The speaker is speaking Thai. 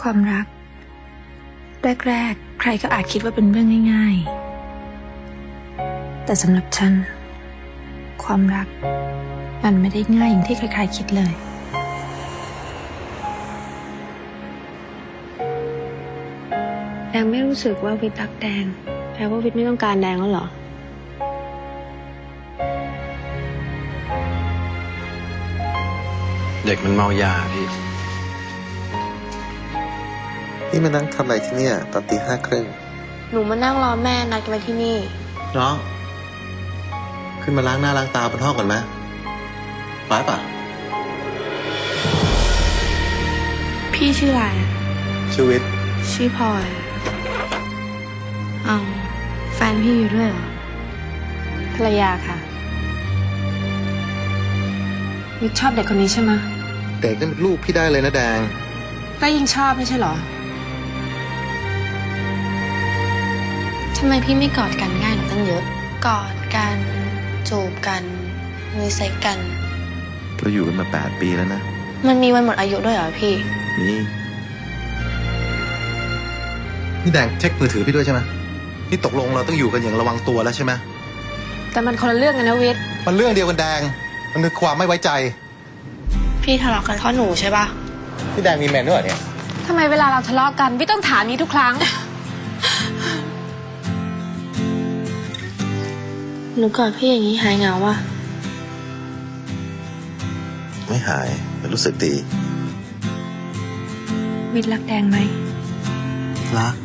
ความรัก แรก ๆ ใครก็อาจคิดว่าเป็นเรื่องง่าย ๆ แต่สำหรับฉัน ความรัก มันไม่ได้ง่ายอย่างที่ใคร ๆ คิดเลย แดงไม่รู้สึกว่าวิทย์รักแดงแปลว่าวิทย์ไม่ต้องการแดงแล้วเหรอเด็กมันเมายาพี่ นี่มานั่งทำอะไรที่เนี่ยตอนตีห้าครึ่งหนูมานั่งรอแม่นัดกันไว้ที่นี่ น้อง ขึ้นมาล้างหน้าล้างตาบนห้องก่อนไหมไปป่ะพี่ชื่ออะไรอะชีวิต ชื่อพลอยเอาแฟนพี่อยู่ด้วยเหรอภรรยาค่ะวิทย์ชอบเด็กคนนี้ใช่ไหมะ เด็กนั่นเป็นลูกพี่ได้เลยนะแดง ก็ยิ่งชอบไม่ใช่เหรอ ทำไมพี่ไม่กอดกันง่ายหนูตั้งเยอะ กอดกัน จูบกัน มีเซ็กกัน เราอยู่กันมาแปดปีแล้วนะ มันมีวันหมดอายุด้วยเหรอพี่ นี่นี่แดงเช็คมือถือพี่ด้วยใช่ไหมนี่ตกลงเราต้องอยู่กันอย่างระวังตัวแล้วใช่ไหมแต่มันคนละเรื่องกันนะวิทย์มันเรื่องเดียวกันแดง มันคือความไม่ไว้ใจ พี่ทะเลาะกันเพราะหนูใช่ปะพี่แดงมีแมนด้วยเหรอเนี่ยทำไมเวลาเราทะเลาะกันวิทย์ต้องถามนี้ทุกครั้ง หนูกอดพี่อย่างนี้หายเหงาวะไม่หายมันรู้สึกดี วิทย์รักแดงไหมรัก